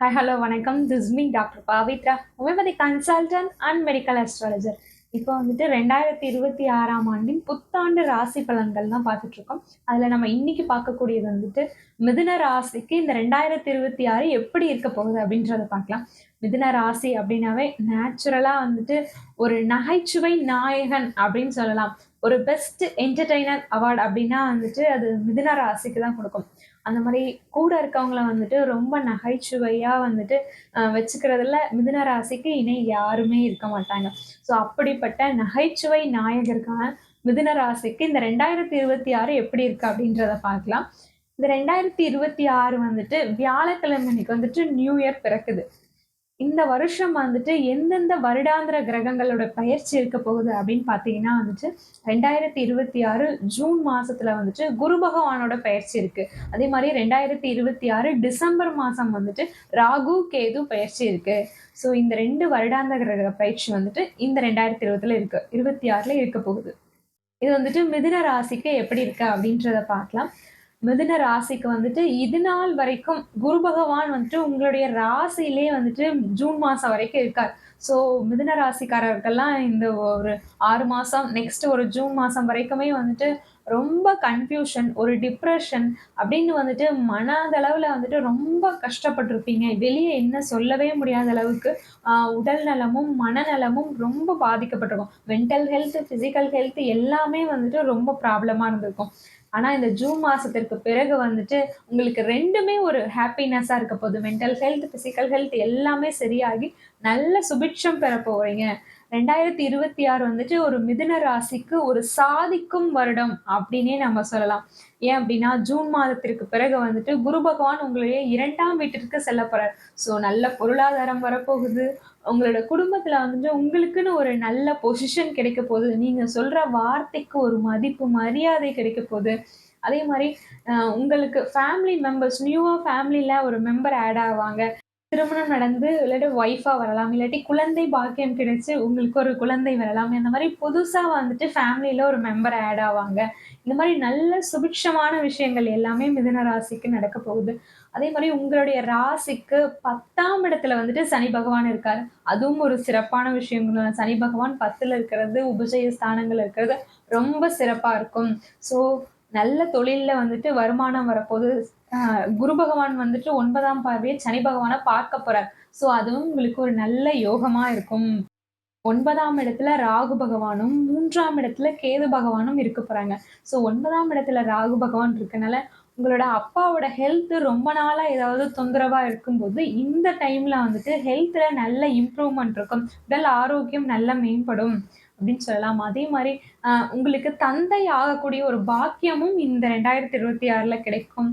Hi hello வணக்கம். This me doctor Pavithra homeopathy consultant and medical astrologer இப்போ வந்துட்டு ரெண்டாயிரத்தி இருபத்தி ஆறாம் ஆண்டின் புத்தாண்டு ராசி பலன்கள் தான் பார்த்துட்ருக்கோம் அதில் நம்ம இன்னைக்கு பார்க்கக்கூடியது வந்துட்டு மிதுன ராசிக்கு இந்த ரெண்டாயிரத்தி இருபத்தி ஆறு எப்படி இருக்க போகுது அப்படின்றத பார்க்கலாம். மிதுன ராசி அப்படின்னாவே நேச்சுரலாக வந்துட்டு ஒரு நகைச்சுவை நாயகன் அப்படின்னு சொல்லலாம். ஒரு பெஸ்ட் என்டர்டெய்னர் அவார்டு அப்படின்னா வந்துட்டு அது மிதுன ராசிக்கு தான் கொடுக்கும். அந்த மாதிரி கூட இருக்கவங்கள வந்துட்டு ரொம்ப நகைச்சுவையாக வந்துட்டு அஹ், வச்சுக்கிறதுல மிதுன ராசிக்கு இணை யாருமே இருக்க மாட்டாங்க. ஸோ அப்படிப்பட்ட நகைச்சுவை நாயகருக்கான மிதுன ராசிக்கு இந்த ரெண்டாயிரத்தி இருபத்தி ஆறு எப்படி இருக்கு அப்படின்றத பார்க்கலாம். இந்த ரெண்டாயிரத்தி இருபத்தி ஆறு வந்துட்டு வியாழக்கிழமை அன்னைக்கு வந்துட்டு நியூ இயர் பிறக்குது. இந்த வருஷம் வந்துட்டு எந்தெந்த வருடாந்திர கிரகங்களோட பயிற்சி இருக்க போகுது அப்படின்னு பார்த்தீங்கன்னா வந்துட்டு ரெண்டாயிரத்தி இருபத்தி ஆறு ஜூன் மாசத்துல வந்துட்டு குரு பகவானோட பயிற்சி இருக்கு. அதே மாதிரி ரெண்டாயிரத்தி இருபத்தி ஆறு டிசம்பர் மாசம் வந்துட்டு ராகு கேது பயிற்சி இருக்கு. ஸோ இந்த ரெண்டு வருடாந்திர கிரக பயிற்சி வந்துட்டு இந்த ரெண்டாயிரத்தி இருபத்துல இருக்கு. இருபத்தி ஆறுல இருக்க போகுது. இது வந்துட்டு மிதுன ராசிக்கு எப்படி இருக்கு அப்படின்றத பார்க்கலாம். மிதுன ராசிக்கு வந்துட்டு இது நாள் வரைக்கும் குரு பகவான் வந்துட்டு உங்களுடைய ராசியிலே வந்துட்டு ஜூன் மாசம் வரைக்கும் இருக்கார். ஸோ மிதுன ராசிக்காரர்கள்லாம் இந்த ஒரு ஆறு மாசம் நெக்ஸ்ட் ஒரு ஜூன் மாசம் வரைக்குமே வந்துட்டு ரொம்ப கன்ஃபியூஷன் ஒரு டிப்ரெஷன் அப்படின்னு வந்துட்டு மனதளவில் வந்துட்டு ரொம்ப கஷ்டப்பட்டிருப்பீங்க. வெளியே என்ன சொல்லவே முடியாத அளவுக்கு ஆஹ் உடல் நலமும் மனநலமும் ரொம்ப பாதிக்கப்பட்டிருக்கும். மென்டல் ஹெல்த் ஃபிசிக்கல் ஹெல்த் எல்லாமே வந்துட்டு ரொம்ப ப்ராப்ளமாக இருந்திருக்கும். ஆனால் இந்த ஜூன் மாதத்திற்கு பிறகு வந்துட்டு உங்களுக்கு ரெண்டுமே ஒரு ஹாப்பினஸ்ஸாக இருக்க போகுது. மென்டல் ஹெல்த் ஃபிசிக்கல் ஹெல்த் எல்லாமே சரியாகி நல்ல சுபிட்சம் பெற போகிறீங்க ரெண்டாயிரத்தி இருபத்தி ஆறு வந்துட்டு ஒரு மிதுன ராசிக்கு ஒரு சாதிக்கும் வருடம் அப்படின்னே நம்ம சொல்லலாம். ஏன் அப்படின்னா ஜூன் மாதத்திற்கு பிறகு வந்துட்டு குரு பகவான் உங்களுடைய இரண்டாம் வீட்டிற்கு செல்ல போறார். ஸோ நல்ல பொருளாதாரம் வரப்போகுது. உங்களோட குடும்பத்துல வந்துட்டு உங்களுக்குன்னு ஒரு நல்ல பொசிஷன் கிடைக்க போகுது. நீங்க சொல்ற வார்த்தைக்கு ஒரு மதிப்பு மரியாதை கிடைக்க போகுது. அதே மாதிரி உங்களுக்கு ஃபேமிலி மெம்பர்ஸ் நியூவாக ஃபேமிலியில் ஒரு மெம்பர் ஆட் ஆவாங்க. திருமணம் நடந்து இல்லாட்டி ஒய்ஃபாக வரலாம் இல்லாட்டி குழந்தை பாக்கியம் கிடைச்சு உங்களுக்கு ஒரு குழந்தை வரலாம். இந்த மாதிரி புதுசா வந்துட்டு ஃபேமிலியில ஒரு மெம்பர் ஆட் ஆவாங்க. இந்த மாதிரி நல்ல சுபிக்ஷமான விஷயங்கள் எல்லாமே மிதுன ராசிக்கு நடக்க போகுது. அதே மாதிரி உங்களுடைய ராசிக்கு பத்தாம் இடத்துல வந்துட்டு சனி பகவான் இருக்காரு. அதுவும் ஒரு சிறப்பான விஷயம். சனி பகவான் பத்துல இருக்கிறது உபஜய ஸ்தானங்கள் இருக்கிறது ரொம்ப சிறப்பா இருக்கும். ஸோ நல்ல தொழில்ல வந்துட்டு வருமானம் வரப்போகுது குரு பகவான் வந்துட்டு ஒன்பதாம் பார்வையை சனி பகவானை பார்க்க போறார். ஸோ அதுவும் உங்களுக்கு ஒரு நல்ல யோகமா இருக்கும். ஒன்பதாம் இடத்துல ராகு பகவானும் மூன்றாம் இடத்துல கேது பகவானும் இருக்க போறாங்க. ஸோ ஒன்பதாம் இடத்துல ராகு பகவான் இருக்கனால உங்களோட அப்பாவோட ஹெல்த் ரொம்ப நாளா ஏதாவது தொந்தரவா இருக்கும்போது இந்த டைம்ல வந்துட்டு ஹெல்த்ல நல்ல இம்ப்ரூவ்மெண்ட் இருக்கும். உடல் ஆரோக்கியம் நல்லா மேம்படும். அப்படின்னு சொல்லலாம். அதே மாதிரி உங்களுக்கு தந்தை ஆகக்கூடிய ஒரு பாக்கியமும் இந்த ரெண்டாயிரத்தி இருபத்தி ஆறில் கிடைக்கும்.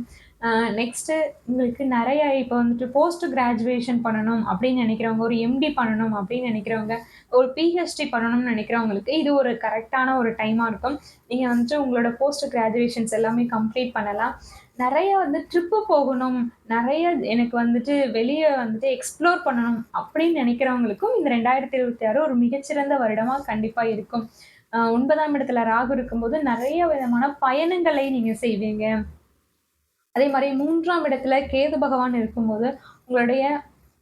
நெக்ஸ்ட்டு உங்களுக்கு நிறைய இப்போ வந்துட்டு போஸ்ட் கிராஜுவேஷன் பண்ணணும் அப்படின்னு நினைக்கிறவங்க ஒரு எம்டி பண்ணணும் அப்படின்னு நினைக்கிறவங்க ஒரு பிஹெச்டி பண்ணணும்னு நினைக்கிறவங்களுக்கு இது ஒரு கரெக்டான ஒரு டைமாக இருக்கும். நீங்கள் வந்துட்டு உங்களோட போஸ்ட் கிராஜுவேஷன்ஸ் எல்லாமே கம்ப்ளீட் பண்ணலாம். நிறைய வந்து ட்ரிப்பு போகணும். நிறைய எனக்கு வந்துட்டு வெளியே வந்துட்டு எக்ஸ்ப்ளோர் பண்ணணும் அப்படின்னு நினைக்கிறவங்களுக்கும் இந்த ரெண்டாயிரத்தி இருபத்தி ஆறு ஒரு மிகச்சிறந்த வருடமாக கண்டிப்பாக இருக்கும். ஒன்பதாம் இடத்துல ராகு இருக்கும்போது நிறைய விதமான பயணங்களை நீங்க செய்வீங்க. அதே மாதிரி மூன்றாம் இடத்துல கேது பகவான் இருக்கும்போது உங்களுடைய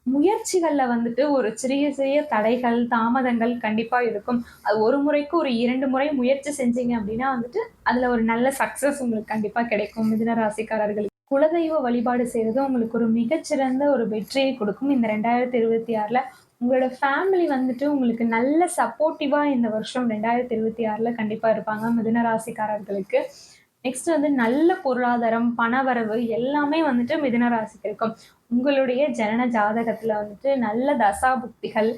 முயற்சிகள்ல வந்துட்டு ஒரு சிறிய சிறிய தடைகள் தாமதங்கள் கண்டிப்பா இருக்கும். அது ஒரு முறைக்கு ஒரு இரண்டு முறை முயற்சி செஞ்சீங்க அப்படின்னா வந்துட்டு அதுல ஒரு நல்ல சக்சஸ் உங்களுக்கு கண்டிப்பா கிடைக்கும். மிதுன ராசிக்காரர்களுக்கு குலதெய்வ வழிபாடு செய்யறது உங்களுக்கு ஒரு மிகச்சிறந்த ஒரு வெற்றியை கொடுக்கும். இந்த ரெண்டாயிரத்தி இருபத்தி ஆறுல உங்களோட ஃபேமிலி வந்துட்டு உங்களுக்கு நல்ல சப்போர்ட்டிவாக இந்த வருஷம் ரெண்டாயிரத்தி இருபத்தி ஆறில் கண்டிப்பாக இருப்பாங்க மிதுன ராசிக்காரர்களுக்கு. நெக்ஸ்ட் வந்து நல்ல பொருளாதாரம் பணவரவு எல்லாமே வந்துட்டு மிதுன ராசிக்கு இருக்கும். உங்களுடைய ஜனன ஜாதகத்தில் வந்துட்டு நல்ல தசா புக்திகள்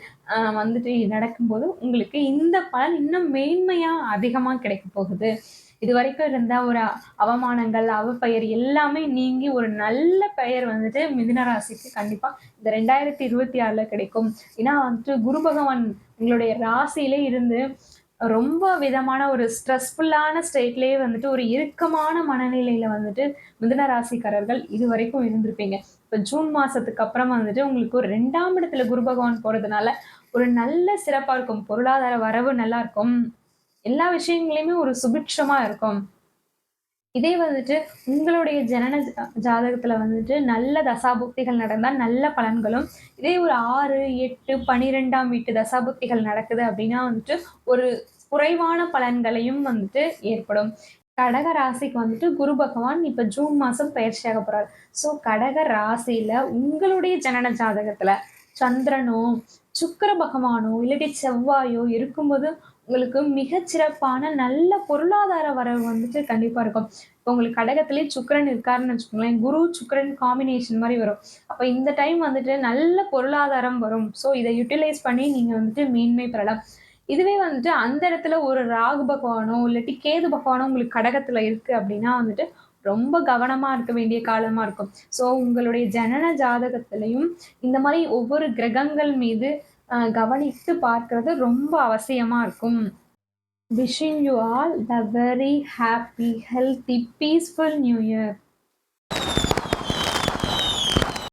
வந்துட்டு நடக்கும்போது உங்களுக்கு இந்த பலன் இன்னும் மேன்மையாக அதிகமாக கிடைக்க போகுது. இது வரைக்கும் இருந்த ஒரு அவமானங்கள் அவப்பெயர் எல்லாமே நீங்கி ஒரு நல்ல பெயர் வந்துட்டு மிதுன ராசிக்கு கண்டிப்பா இந்த ரெண்டாயிரத்தி இருபத்தி ஆறுல கிடைக்கும். ஏன்னா வந்துட்டு குரு பகவான் உங்களுடைய ராசியிலே இருந்து ரொம்ப விதமான ஒரு ஸ்ட்ரெஸ்ஃபுல்லான ஸ்டேட்லேயே வந்துட்டு ஒரு இறுக்கமான மனநிலையில வந்துட்டு மிதுன ராசிக்காரர்கள் இது வரைக்கும் இருந்திருப்பீங்க. இப்போ ஜூன் மாசத்துக்கு அப்புறம் வந்துட்டு உங்களுக்கு ஒரு ரெண்டாம் இடத்துல குரு பகவான் போறதுனால ஒரு நல்ல சிறப்பாக இருக்கும். பொருளாதார வரவு நல்லா இருக்கும். எல்லா விஷயங்களையுமே ஒரு சுபிக்ஷமா இருக்கும். இதே வந்துட்டு உங்களுடைய ஜனன ஜாதகத்துல வந்துட்டு நல்ல தசாபுக்திகள் நடந்தால் நல்ல பலன்களும் இதே ஒரு ஆறு எட்டு பனிரெண்டாம் வீட்டு தசாபுக்திகள் நடக்குது அப்படின்னா வந்துட்டு ஒரு குறைவான பலன்களையும் வந்துட்டு ஏற்படும். கடக ராசிக்கு வந்துட்டு குரு பகவான் இப்போ ஜூன் மாதம் பயிற்சியாக போகிறார் ஸோ கடக ராசியில் உங்களுடைய ஜனன ஜாதகத்தில் சந்திரனோ சுக்கர பகவானோ இல்லாட்டி செவ்வாயோ இருக்கும்போது உங்களுக்கு மிகச்சிறப்பான நல்ல பொருளாதார வரவு வந்துட்டு கண்டிப்பாக இருக்கும். இப்போ உங்களுக்கு கடகத்திலே சுக்கரன் இருக்காருன்னு வச்சுக்கோங்களேன். குரு சுக்கரன் காம்பினேஷன் மாதிரி வரும். அப்போ இந்த டைம் வந்துட்டு நல்ல பொருளாதாரம் வரும். ஸோ இதை யூட்டிலைஸ் பண்ணி நீங்கள் வந்துட்டு மேன்மை பெறலாம். இதுவே வந்துட்டு அந்த இடத்துல ஒரு ராகு பகவானோ இல்லாட்டி கேது பகவானோ உங்களுக்கு கடகத்துல இருக்கு அப்படின்னா வந்துட்டு ரொம்ப கவனமா இருக்க வேண்டிய காலமா இருக்கும். ஸோ உங்களுடைய ஜனன ஜாதகத்திலையும் இந்த மாதிரி ஒவ்வொரு கிரகங்கள் மீது கவனித்து பார்க்கறது ரொம்ப அவசியமா இருக்கும். Wishing you all the very happy healthy peaceful new year